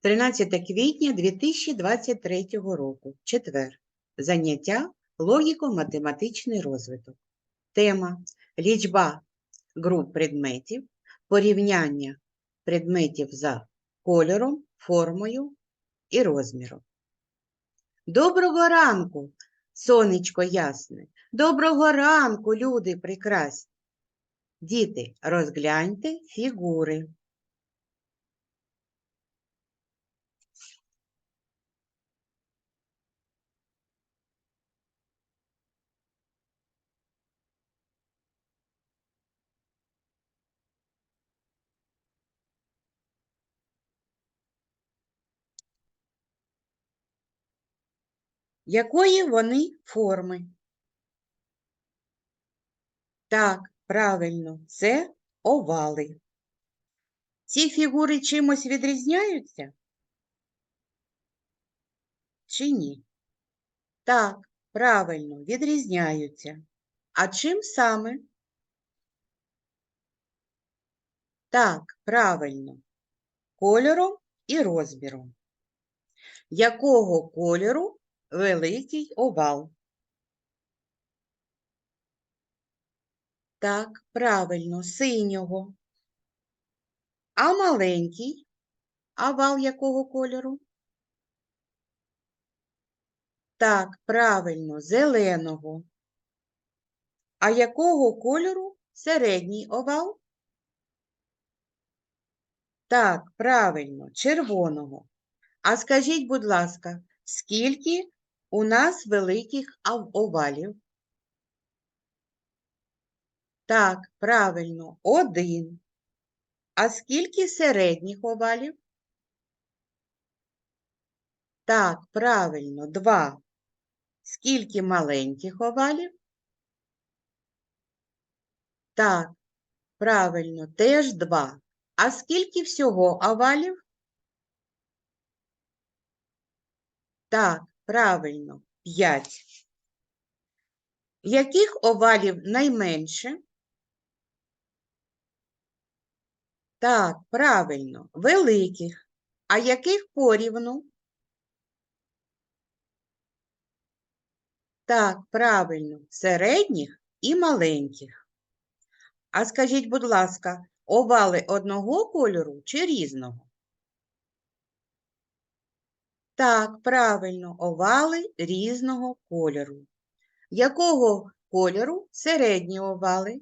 13 квітня 2023 року. Четвер. Заняття логіко-математичний розвиток. Тема лічба груп предметів, порівняння предметів за кольором, формою і розміром. Доброго ранку, сонечко ясне. Доброго ранку, люди прекрасні. Діти, розгляньте фігури. Якої вони форми? Так, правильно, це овали. Ці фігури чимось відрізняються? Чи ні? Так, правильно, відрізняються. А чим саме? Так, правильно, кольором і розміром. Якого кольору великий овал? Так, правильно, синього. А маленький овал якого кольору? Так, правильно, зеленого. А якого кольору середній овал? Так, правильно, червоного. А скажіть, будь ласка, скільки у нас великих овалів? Так, правильно, один. А скільки середніх овалів? Так, правильно, два. Скільки маленьких овалів? Так, правильно, теж два. А скільки всього овалів? Так, правильно, п'ять. Яких овалів найменше? Так, правильно, великих. А яких порівну? Так, правильно, середніх і маленьких. А скажіть, будь ласка, овали одного кольору чи різного? Так, правильно, овали різного кольору. Якого кольору середні овали?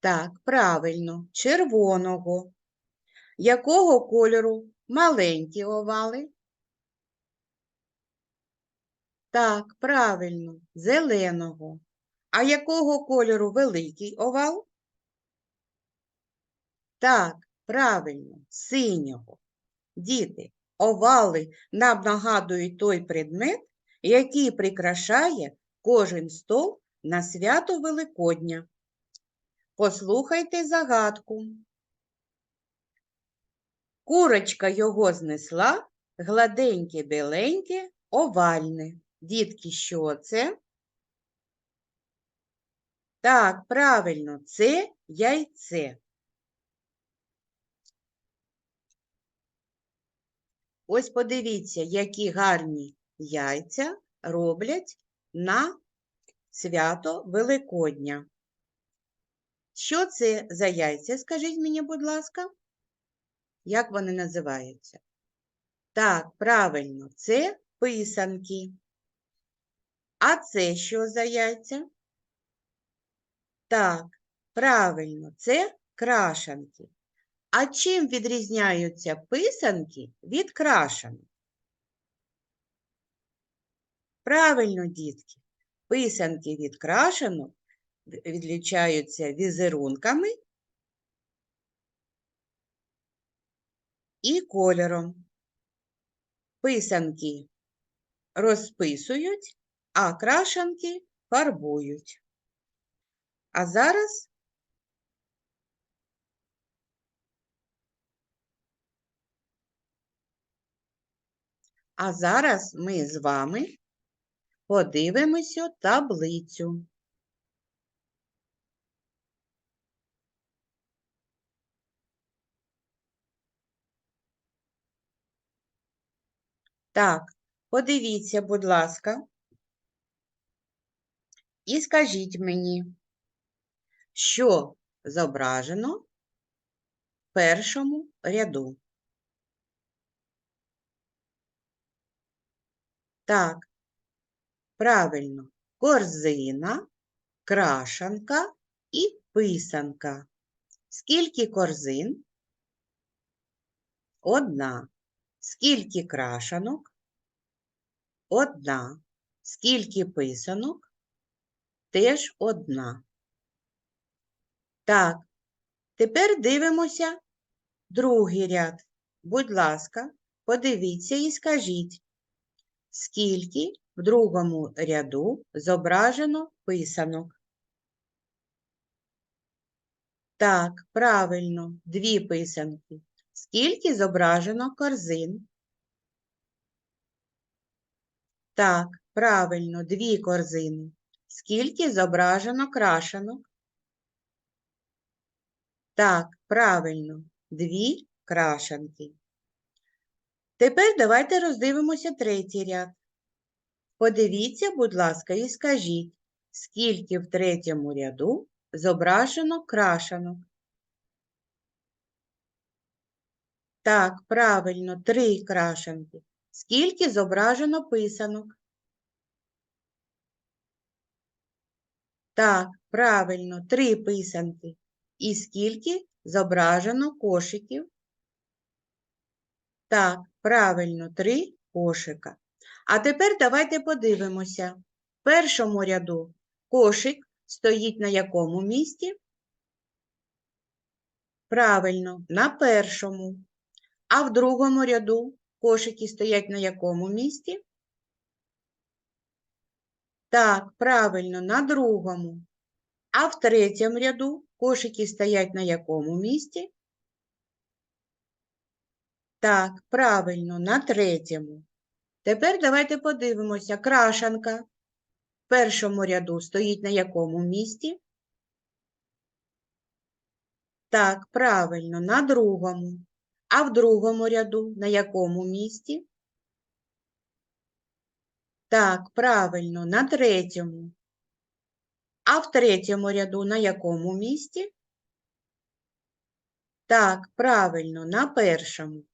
Так, правильно, червоного. Якого кольору маленькі овали? Так, правильно, зеленого. А якого кольору великий овал? Так, правильно, синього. Діти, овали нам нагадують той предмет, який прикрашає кожен стол на свято Великодня. Послухайте загадку. Курочка його знесла, гладеньке, біленьке, овальне. Дітки, що це? Так, правильно, це яйце. Ось подивіться, які гарні яйця роблять на свято Великодня. Що це за яйця? Скажіть мені, будь ласка, як вони називаються? Так, правильно, це писанки. А це що за яйця? Так, правильно, це крашанки. А чим відрізняються писанки від крашанок? Правильно, дітки, писанки від крашанок відлічаються візерунками і кольором. Писанки розписують, а крашанки фарбують. А зараз А зараз ми з вами подивимося таблицю. Так, подивіться, будь ласка, і скажіть мені, що зображено в першому ряду. Так, правильно, корзина, крашанка і писанка. Скільки корзин? Одна. Скільки крашанок? Одна. Скільки писанок? Теж одна. Так, тепер дивимося другий ряд. Будь ласка, подивіться і скажіть, скільки в другому ряду зображено писанок? Так, правильно, дві писанки. Скільки зображено корзин? Так, правильно, дві корзини. Скільки зображено крашенок? Так, правильно, дві крашенки. Тепер давайте роздивимося третій ряд. Подивіться, будь ласка, і скажіть, скільки в третьому ряду зображено крашенок? Так, правильно, три крашенки. Скільки зображено писанок? Так, правильно, три писанки. І скільки зображено кошиків? Так, правильно, три кошика. А тепер давайте подивимося. В першому ряду кошик стоїть на якому місці? Правильно, на першому. А в другому ряду кошики стоять на якому місці? Так, правильно, на другому. А в третьому ряду кошики стоять на якому місці? Так, правильно, на третьому. Тепер давайте подивимося. Крашанка в першому ряду стоїть на якому місці? Так, правильно, на другому. А в другому ряду на якому місці? Так, правильно, на третьому. А в третьому ряду на якому місці? Так, правильно, на першому.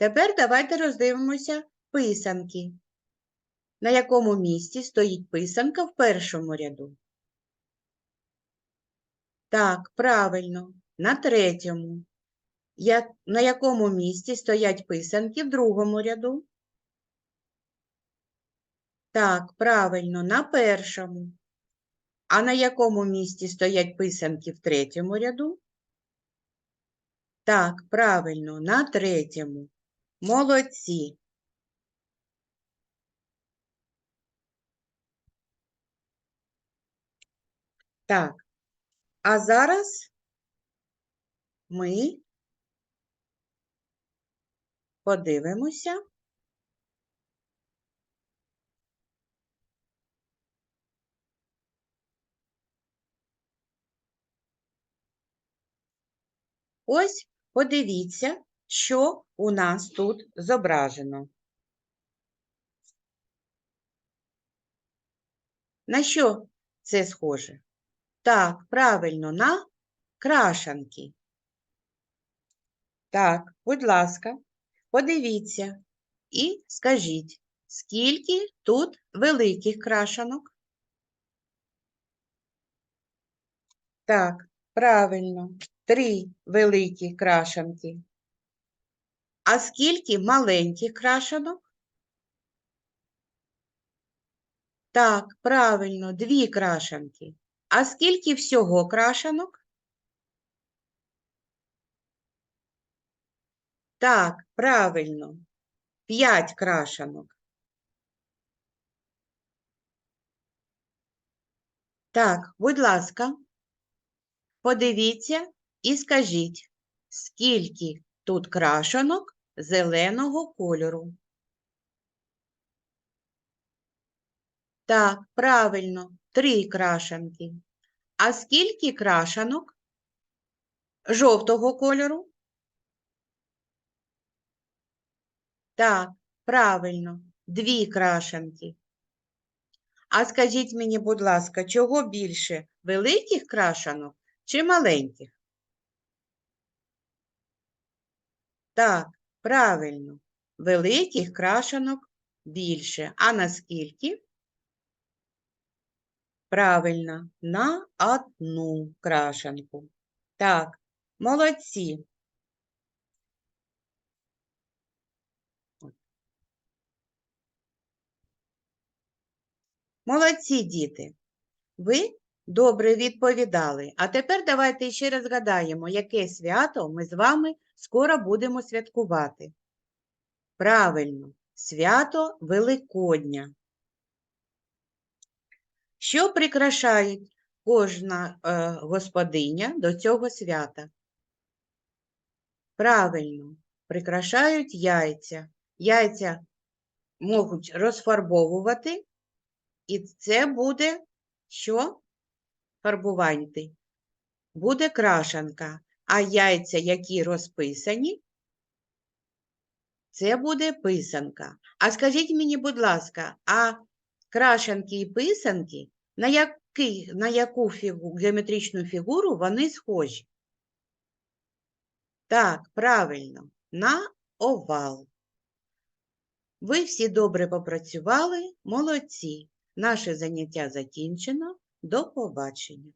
Тепер давайте роздивимося писанки. На якому місці стоїть писанка в першому ряду? Так, правильно, на третьому. Я... На якому місці стоять писанки в другому ряду? Так, правильно, на першому. А на якому місці стоять писанки в третьому ряду? Так, правильно, на третьому. Молодці. Так, а зараз ми подивимося. Ось подивіться, що у нас тут зображено. На що це схоже? Так, правильно, на крашанки. Так, будь ласка, подивіться і скажіть, скільки тут великих крашанок? Так, правильно, три великі крашанки. А скільки маленьких крашанок? Так, правильно, дві крашанки. А скільки всього крашанок? Так, правильно, п'ять крашанок. Так, будь ласка, подивіться і скажіть, скільки тут крашанок зеленого кольору? Так, правильно, три крашанки. А скільки крашанок жовтого кольору? Так, правильно, дві крашанки. А скажіть мені, будь ласка, чого більше великих крашанок чи маленьких? Так, правильно. Великих крашанок більше. А наскільки? Правильно, на одну крашанку. Так, молодці. Молодці, діти. Ви добре відповідали. А тепер давайте ще раз згадаємо, яке свято ми з вами скоро будемо святкувати. Правильно, свято Великодня. Що прикрашають кожна е, господиня до цього свята? Правильно, прикрашають яйця. Яйця можуть розфарбовувати, і це буде що? Фарбувати. Буде крашанка, а яйця, які розписані, це буде писанка. А скажіть мені, будь ласка, а крашанки і писанки, на, який, на яку фігу, геометричну фігуру вони схожі? Так, правильно, на овал. Ви всі добре попрацювали, молодці. Наше заняття закінчено. До побачення.